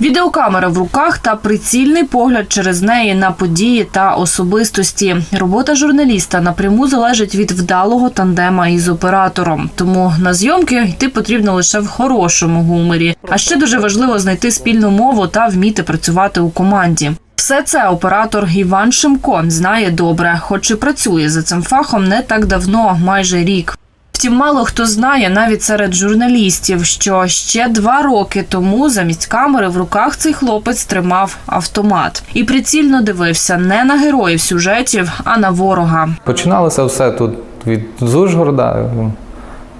Відеокамера в руках та прицільний погляд через неї на події та особистості. Робота журналіста напряму залежить від вдалого тандема із оператором. Тому на зйомки йти потрібно лише в хорошому гуморі. А ще дуже важливо знайти спільну мову та вміти працювати у команді. Все це оператор Іван Шимко знає добре, хоч і працює за цим фахом не так давно, майже рік. Втім, мало хто знає навіть серед журналістів, що ще два роки тому замість камери в руках цей хлопець тримав автомат і прицільно дивився не на героїв сюжетів, а на ворога. Починалося все тут від з Ужгорода.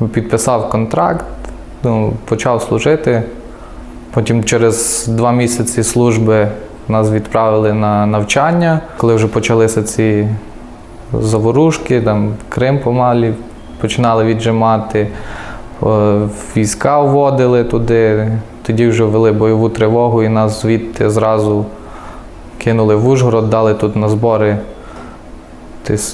Ну, Підписав контракт, ну, почав служити. Потім через два місяці служби нас відправили на навчання. Коли вже почалися ці заворушки, там Крим помалі починали віджимати, е, війська вводили туди. Тоді вже ввели бойову тривогу і нас звідти зразу кинули в Ужгород, дали тут на збори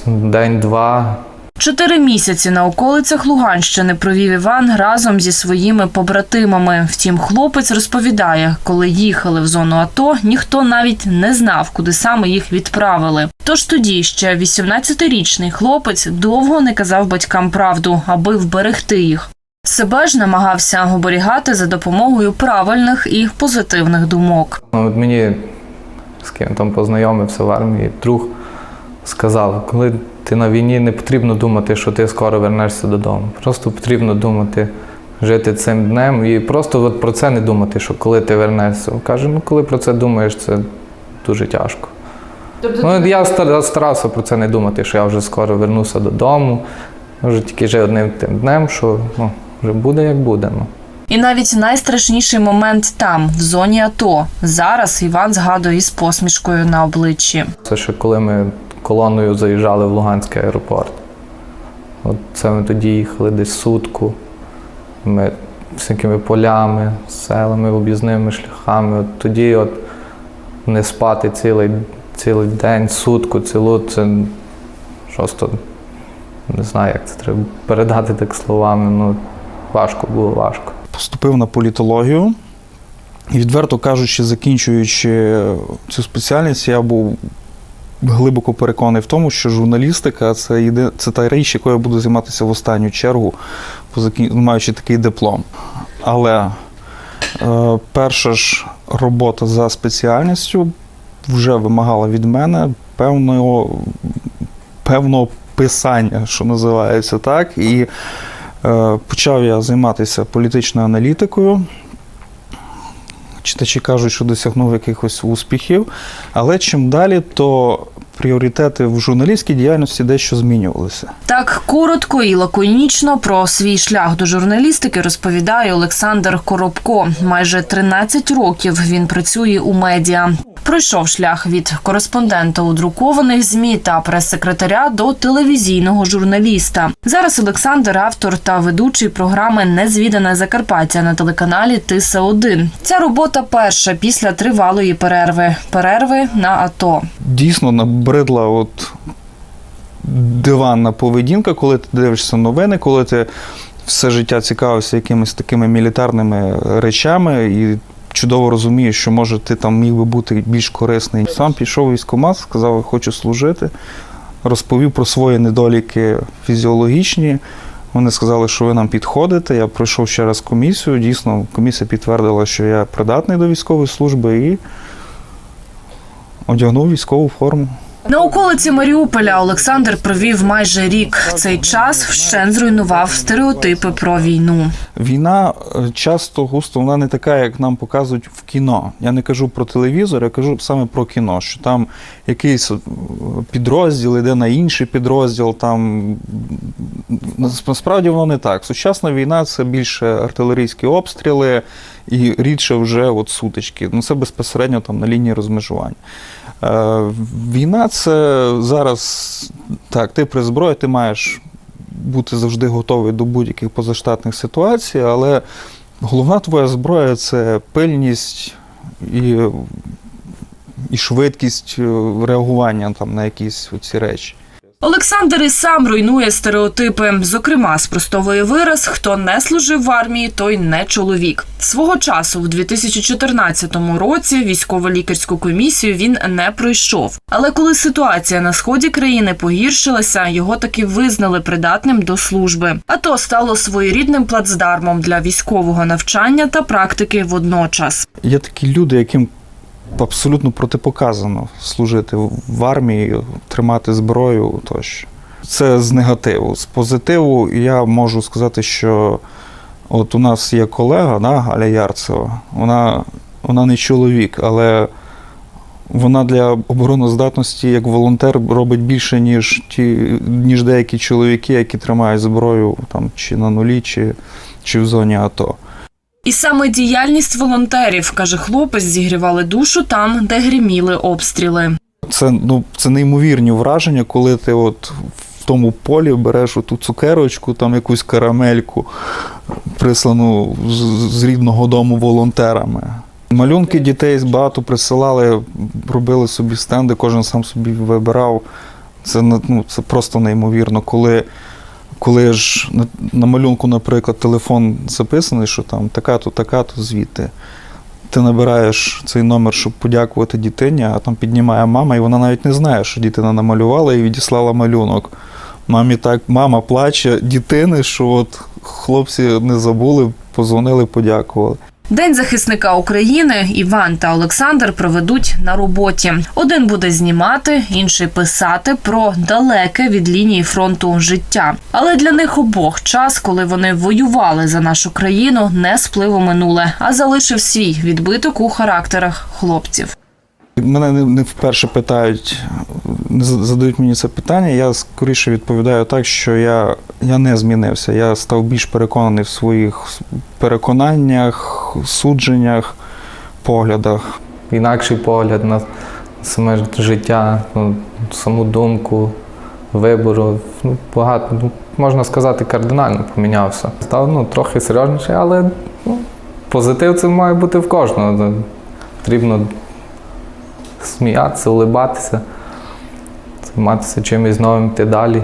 день-два. Чотири місяці на околицях Луганщини провів Іван разом зі своїми побратимами. Втім, хлопець розповідає, коли їхали в зону АТО, ніхто навіть не знав, куди саме їх відправили. Тож тоді ще 18-річний хлопець довго не казав батькам правду, аби вберегти їх. Себе ж намагався оберігати за допомогою правильних і позитивних думок. Ну, от мені з ким там познайомився в армії, друг сказав, коли ти на війні не потрібно думати, що ти скоро вернешся додому. Просто потрібно думати, жити цим днем і просто от про це не думати, що коли ти вернешся. Каже, ну коли про це думаєш, це дуже тяжко. Ну, я старався про це не думати, що я вже скоро вернуся додому. Вже тільки жив одним тим днем, що ну, вже буде як буде. Ну. І навіть найстрашніший момент там, в зоні АТО. Зараз Іван згадує із посмішкою на обличчі. Це ще коли ми колоною заїжджали в Луганський аеропорт. От це ми тоді їхали десь сутку. Ми всякими полями, селами, об'їзними шляхами. От тоді от не спати цілий, цілий день, сутку, цілу, це просто не знаю, як це треба передати так словами. Ну, важко було важко. Поступив на політологію. І відверто кажучи, закінчуючи цю спеціальність, я був глибоко переконаний в тому, що журналістика це, єди- це та річ, якою я буду займатися в останню чергу, маючи такий диплом. Але е, перша ж робота за спеціальністю вже вимагала від мене певного, певного писання, що називається так. І Е, Почав я займатися політичною аналітикою. Читачі кажуть, що досягнув якихось успіхів, але чим далі, то пріоритети в журналістській діяльності дещо змінювалися. Так коротко і лаконічно про свій шлях до журналістики розповідає Олександр Коробко. Майже 13 років він працює у медіа. Пройшов шлях від кореспондента у друкованих змі та прес-секретаря до телевізійного журналіста. Зараз Олександр автор та ведучий програми Незвідане Закарпаття на телеканалі Тиса 1 Ця робота перша після тривалої перерви. Перерви на АТО. Дійсно набридла от диванна поведінка, коли ти дивишся новини, коли ти все життя цікавився якимись такими мілітарними речами і чудово розуміє, що може ти там міг би бути більш корисний. Сам пішов військкомат, сказав, хочу служити, розповів про свої недоліки фізіологічні. Вони сказали, що ви нам підходите. Я пройшов ще раз комісію. Дійсно, комісія підтвердила, що я придатний до військової служби і одягнув військову форму. На околиці Маріуполя Олександр провів майже рік. Цей час вщен зруйнував стереотипи про війну. Війна е, часто густо вона не така, як нам показують в кіно. Я не кажу про телевізор, я кажу саме про кіно, що там якийсь е, підрозділ йде на інший підрозділ. Там насправді воно не так. Сучасна війна це більше артилерійські обстріли і рідше вже от сутички. Ну це безпосередньо там на лінії розмежування. Е, Війна це зараз так, ти при зброї, ти маєш бути завжди готовий до будь-яких позаштатних ситуацій, але головна твоя зброя це пильність і, і швидкість е, реагування там, на якісь ці речі. Олександр і сам руйнує стереотипи. Зокрема, спростовує вираз: хто не служив в армії, той не чоловік. Свого часу, в 2014 році, військово-лікарську комісію він не пройшов. Але коли ситуація на сході країни погіршилася, його таки визнали придатним до служби. А то стало своєрідним плацдармом для військового навчання та практики водночас. Є такі люди, яким абсолютно протипоказано служити в армії, тримати зброю тощо. Це з негативу. З позитиву я можу сказати, що от у нас є колега, да, Галя Ярцева, вона, вона не чоловік, але вона для обороноздатності як волонтер робить більше, ніж ті, ніж деякі чоловіки, які тримають зброю там, чи на нулі, чи, чи в зоні АТО. І саме діяльність волонтерів, каже хлопець, зігрівали душу там, де гриміли обстріли. Це, ну, це неймовірні враження, коли ти от в тому полі береш оту цукерочку, там якусь карамельку, прислану з, з рідного дому волонтерами. Малюнки дітей багато присилали, робили собі стенди, кожен сам собі вибирав. Це, ну, це просто неймовірно. Коли, коли ж на, на малюнку, наприклад, телефон записаний, що там така-то, така-то звідти ти набираєш цей номер, щоб подякувати дитині, а там піднімає мама, і вона навіть не знає, що дитина намалювала і відіслала малюнок. Мамі так, мама плаче дітини, що от хлопці не забули, позвонили, подякували. День захисника України Іван та Олександр проведуть на роботі. Один буде знімати, інший писати про далеке від лінії фронту життя. Але для них обох час, коли вони воювали за нашу країну, не сплив у минуле, а залишив свій відбиток у характерах хлопців. Мене не, вперше питають, не задають мені це питання. Я скоріше відповідаю так, що я, я не змінився. Я став більш переконаний в своїх переконаннях, судженнях, поглядах. Інакший погляд на саме життя, ну, саму думку, вибору. Ну, багато, ну, можна сказати, кардинально помінявся. Став ну, трохи серйозніший, але ну, позитив це має бути в кожного. Потрібно сміятися, улибатися, займатися чимось новим, йти далі.